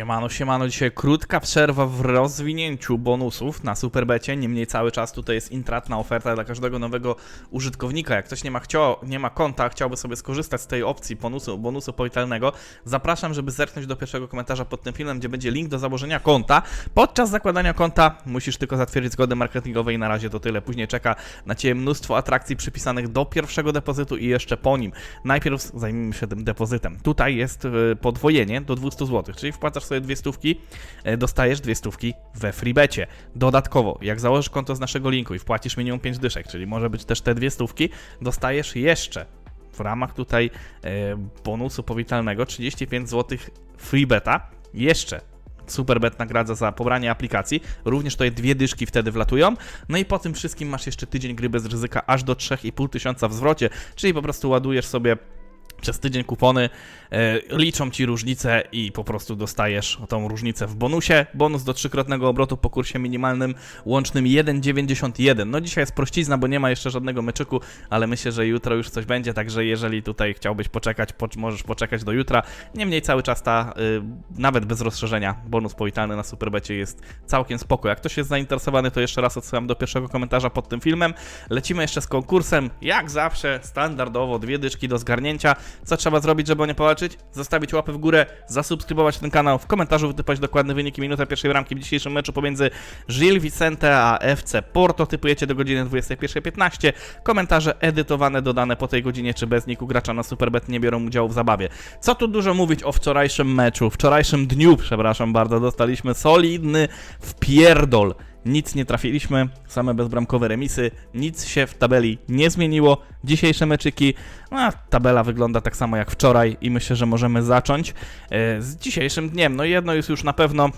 Siemano, siemano, dzisiaj krótka przerwa w rozwinięciu bonusów na Superbecie, niemniej cały czas tutaj jest intratna oferta dla każdego nowego użytkownika. Jak ktoś nie ma, chciał, nie ma konta, chciałby sobie skorzystać z tej opcji bonusu, bonusu powitalnego, zapraszam, żeby zerknąć do pierwszego komentarza pod tym filmem, gdzie będzie link do założenia konta. Podczas zakładania konta musisz tylko zatwierdzić zgodę marketingową i na razie to tyle. Później czeka na Ciebie mnóstwo atrakcji przypisanych do pierwszego depozytu i jeszcze po nim. Najpierw zajmijmy się tym depozytem. Tutaj jest e, podwojenie do 200 zł, czyli wpłacasz sobie dwie stówki, e, dostajesz dwie stówki we freebecie. Dodatkowo, jak założysz konto z naszego linku i wpłacisz minimum 5 dyszek, czyli może być też te dwie stówki, dostajesz jeszcze w ramach tutaj e, bonusu powitalnego 35 zł freebeta, jeszcze Superbet nagradza za pobranie aplikacji. Również tutaj dwie dyszki wtedy wlatują. No i po tym wszystkim masz jeszcze tydzień gry bez ryzyka aż do 3,5 tysiąca w zwrocie, czyli po prostu ładujesz sobie przez tydzień kupony, e, liczą ci różnicę i po prostu dostajesz tą różnicę w bonusie. Bonus do trzykrotnego obrotu po kursie minimalnym łącznym 1,91. No dzisiaj jest prościzna, bo nie ma jeszcze żadnego meczyku, ale myślę, że jutro już coś będzie, także jeżeli tutaj chciałbyś poczekać, po, możesz poczekać do jutra. Niemniej cały czas ta, y, nawet bez rozszerzenia, bonus powitalny na Superbecie jest całkiem spoko. Jak ktoś jest zainteresowany, to jeszcze raz odsyłam do pierwszego komentarza pod tym filmem. Lecimy jeszcze z konkursem, jak zawsze, standardowo, dwie dyczki do zgarnięcia. Co trzeba zrobić, żeby o nie powalczyć? Zostawić łapę w górę, zasubskrybować ten kanał, w komentarzu wytypać dokładne wyniki minuta pierwszej bramki w dzisiejszym meczu pomiędzy Gil Vicente a FC Porto. Typujecie do godziny 21.15. Komentarze edytowane, dodane po tej godzinie, czy bez niku gracza na Superbet nie biorą udziału w zabawie. Co tu dużo mówić o wczorajszym meczu, wczorajszym dniu, przepraszam bardzo, dostaliśmy solidny wpierdol. Nic nie trafiliśmy, same bezbramkowe remisy, nic się w tabeli nie zmieniło. Dzisiejsze meczyki, no, tabela wygląda tak samo jak wczoraj i myślę, że możemy zacząć e, z dzisiejszym dniem. No jedno jest już na pewno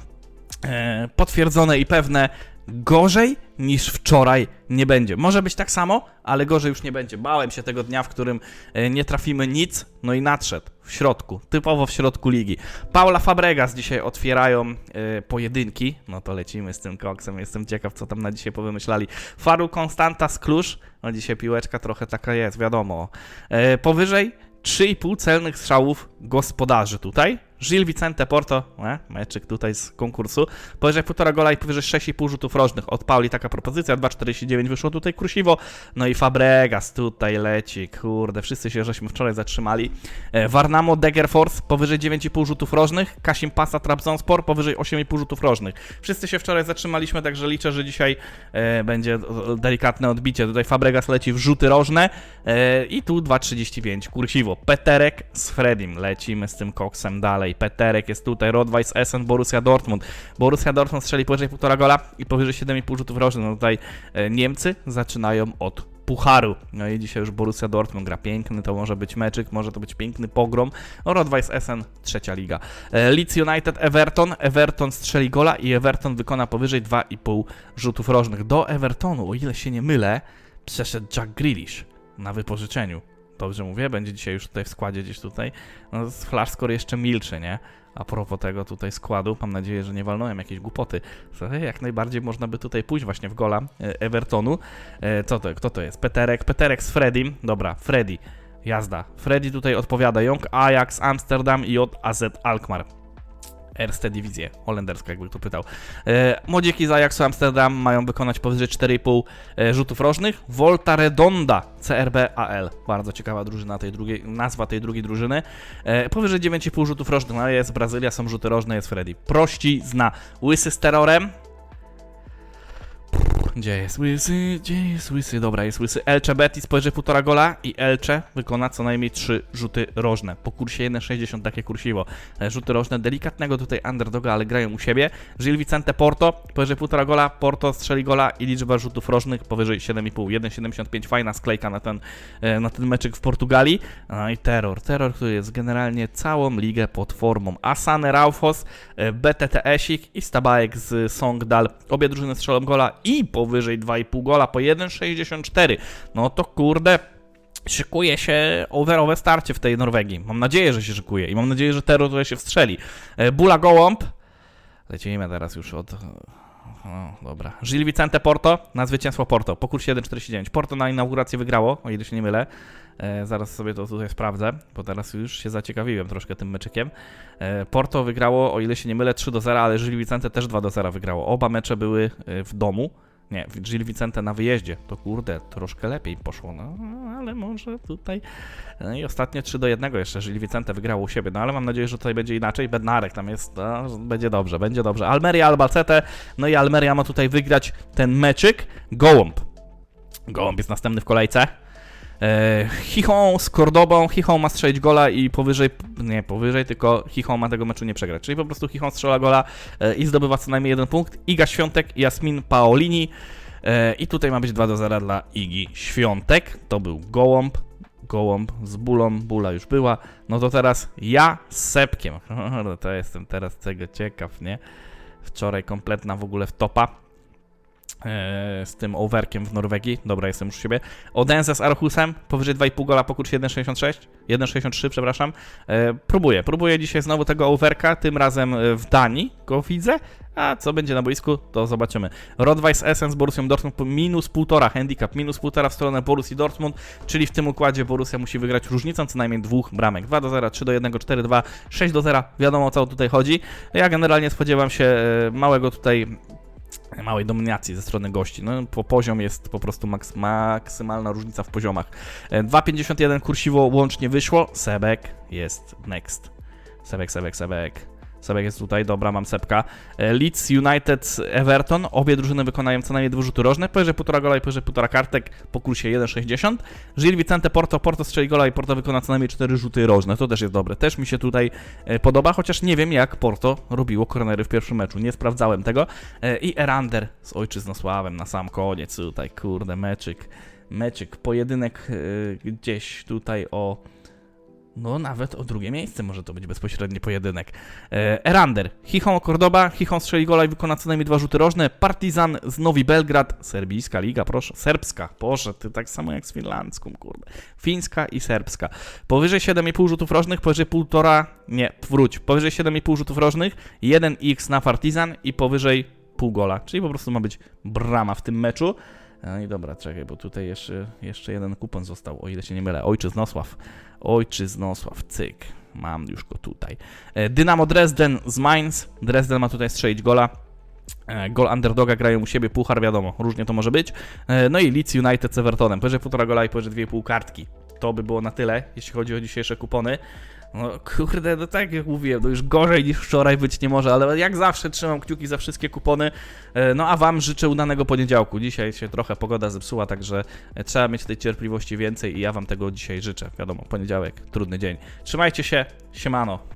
e, potwierdzone i pewne, gorzej niż wczoraj nie będzie. Może być tak samo, ale gorzej już nie będzie. Bałem się tego dnia, w którym e, nie trafimy nic, no i nadszedł w środku, typowo w środku ligi. Paula Fabregas dzisiaj otwierają e, pojedynki, no to lecimy z tym koksem, jestem ciekaw, co tam na dzisiaj powymyślali. Faru Konstanta z Klusz, no dzisiaj piłeczka trochę taka jest, wiadomo. E, powyżej 3,5 celnych strzałów gospodarzy tutaj. Gil Vicente Porto, e, meczyk tutaj z konkursu, powyżej 1,5 gola i powyżej 6,5 rzutów rożnych. Od Pauli taka propozycja, 2,49 wyszło tutaj Krusiwo, no i Fabregas tutaj leci, kurde, wszyscy się żeśmy wczoraj zatrzymali. E, Warnamo Degerfors powyżej 9,5 rzutów rożnych, Kasim Pasa Trabzonspor powyżej 8,5 rzutów rożnych. Wszyscy się wczoraj zatrzymaliśmy, także liczę, że dzisiaj e, będzie delikatne odbicie. Tutaj Fabregas leci w rzuty rożne e, i tu 2,35 Kursiwo. Peterek z Fredim, lecimy z tym koksem dalej. Peterek jest tutaj, Rodweiss Essen, Borussia Dortmund. Borussia Dortmund strzeli powyżej 1,5 gola i powyżej 7,5 rzutów rożnych. No tutaj e, Niemcy zaczynają od Pucharu. No i dzisiaj już Borussia Dortmund gra piękny, to może być meczyk, może to być piękny pogrom. No, Rodweiss Essen, trzecia liga. E, Leeds United, Everton. Everton strzeli gola i Everton wykona powyżej 2,5 rzutów rożnych. Do Evertonu, o ile się nie mylę, przeszedł Jack Grealish na wypożyczeniu. Dobrze mówię, będzie dzisiaj już tutaj w składzie gdzieś tutaj. No, jeszcze milczy, nie? A propos tego tutaj składu, mam nadzieję, że nie walnąłem jakieś głupoty. Jak najbardziej można by tutaj pójść właśnie w gola e, Evertonu. E, Co to, kto to jest? Peterek, Peterek z Freddym. Dobra, Freddy, jazda. Freddy tutaj odpowiada Young Ajax, Amsterdam i od Alkmaar. Erste Dywizję, holenderska jakby tu pytał. E, młodzieki z Ajaxu Amsterdam mają wykonać powyżej 4,5 e, rzutów rożnych. Volta Redonda, CRB AL. Bardzo ciekawa drużyna tej drugiej, nazwa tej drugiej drużyny. E, powyżej 9,5 rzutów rożnych. No jest Brazylia, są rzuty rożne, jest Freddy. Prości zna. Łysy z terrorem. Gdzie jest Łysy? Gdzie jest Łysy? Dobra, jest Łysy. Elche Betis powyżej 1,5 gola i Elche wykona co najmniej 3 rzuty rożne. Po kursie 1,60 takie kursiwo. E, Rzuty rożne delikatnego tutaj underdoga, ale grają u siebie. Gil Vicente Porto powyżej 1,5 gola. Porto strzeli gola i liczba rzutów rożnych powyżej 7,5. 1,75 fajna sklejka na ten, e, na ten meczyk w Portugalii. No i Terror. Terror, który jest generalnie całą ligę pod formą. Asane Raufos, e, BTT Esik i Stabajek z Songdal. Obie drużyny strzelą gola i powyżej 2,5 gola po 1,64. No to kurde, szykuje się overowe starcie w tej Norwegii. Mam nadzieję, że się szykuje i mam nadzieję, że Terror tutaj się wstrzeli. E, Bula Gołąb. Lecimy teraz już od O, dobra. Gil Vicente Porto na zwycięstwo Porto po kursie 1,49. Porto na inaugurację wygrało, o ile się nie mylę. E, zaraz sobie to tutaj sprawdzę, bo teraz już się zaciekawiłem troszkę tym meczykiem. E, Porto wygrało, o ile się nie mylę, 3 do 0, ale Gil Vicente też 2 do 0 wygrało. Oba mecze były e, w domu. Nie, Gil Vicente na wyjeździe. To kurde, troszkę lepiej poszło, no ale może tutaj. No i ostatnie 3 do 1 jeszcze Gil Vicente wygrało u siebie, no ale mam nadzieję, że tutaj będzie inaczej. Bednarek tam jest, no, będzie dobrze, będzie dobrze. Almeria, Albacete, no i Almeria ma tutaj wygrać ten meczyk. Gołąb. Gołąb jest następny w kolejce. E, Chichon z Cordobą, Chichon ma strzelić gola i powyżej, nie powyżej, tylko Chichon ma tego meczu nie przegrać. Czyli po prostu Chichon strzela gola e, i zdobywa co najmniej jeden punkt. Iga Świątek Jasmin Paolini. E, I tutaj ma być 2 do 0 dla Igi Świątek. To był Gołąb. Gołąb z Bulą, Bula już była. No to teraz ja z Sepkiem. To jestem teraz tego ciekaw, nie? Wczoraj kompletna w ogóle w topa. Z tym overkiem w Norwegii. Dobra, jestem już u siebie. Odense z Arhusem, powyżej 2,5 gola po kursie 1,66, 1,63, przepraszam. E, próbuję, próbuję dzisiaj znowu tego overka, tym razem e, w Danii go widzę, a co będzie na boisku, to zobaczymy. Rodweiss Essen z Borussią Dortmund minus 1,5, handicap minus 1,5 w stronę Borussii Dortmund, czyli w tym układzie Borussia musi wygrać różnicą co najmniej dwóch bramek. 2 do 0, 3 do 1, 4 2, 6 do 0, wiadomo o co tutaj chodzi. Ja generalnie spodziewam się e, małego tutaj małej dominacji ze strony gości. No, po poziom jest po prostu maks maksymalna różnica w poziomach. E, 2,51 kursiwo łącznie wyszło. Sebek jest next. Sebek, Sebek, Sebek. Sebek jest tutaj, dobra, mam Sebka. E, Leeds United, Everton. Obie drużyny wykonają co najmniej dwa rzuty rożne. Powyżej 1,5 gola i powyżej 1,5 kartek po kursie 1,60. Gil Vicente Porto, Porto strzeli gola i Porto wykona co najmniej 4 rzuty rożne. To też jest dobre. Też mi się tutaj e, podoba, chociaż nie wiem jak Porto robiło kornery w pierwszym meczu. Nie sprawdzałem tego. E, I Erander z Ojczyznosławem na sam koniec tutaj, kurde, meczyk. Meczyk, pojedynek gdzieś tutaj o... No, nawet o drugie miejsce może to być bezpośredni pojedynek. E, Erander, Chichon Cordoba, Chichon strzeli gola i wykona co najmniej dwa rzuty rożne. Partizan z Nowi Belgrad, serbijska liga, proszę, serbska, proszę, ty tak samo jak z finlandzką, kurde. Fińska i serbska. Powyżej 7,5 rzutów rożnych, powyżej 1,5, nie, wróć, powyżej 7,5 rzutów rożnych, 1x na Partizan i powyżej pół gola, czyli po prostu ma być brama w tym meczu. No i dobra, czekaj, bo tutaj jeszcze, jeszcze jeden kupon został, o ile się nie mylę. Ojczyznosław. Ojczyznosław, cyk. Mam już go tutaj. E, Dynamo Dresden z Mainz. Dresden ma tutaj strzelić gola. E, Gol underdoga grają u siebie, puchar wiadomo, różnie to może być. E, No i Leeds United z Evertonem. Powyżej 1,5 gola i powyżej 2,5 kartki. To by było na tyle, jeśli chodzi o dzisiejsze kupony. No kurde, no tak jak mówiłem, no już gorzej niż wczoraj być nie może, ale jak zawsze trzymam kciuki za wszystkie kupony. E, No a wam życzę udanego poniedziałku. Dzisiaj się trochę pogoda zepsuła, także e, trzeba mieć tej cierpliwości więcej i ja wam tego dzisiaj życzę. Wiadomo, poniedziałek, trudny dzień. Trzymajcie się, siemano.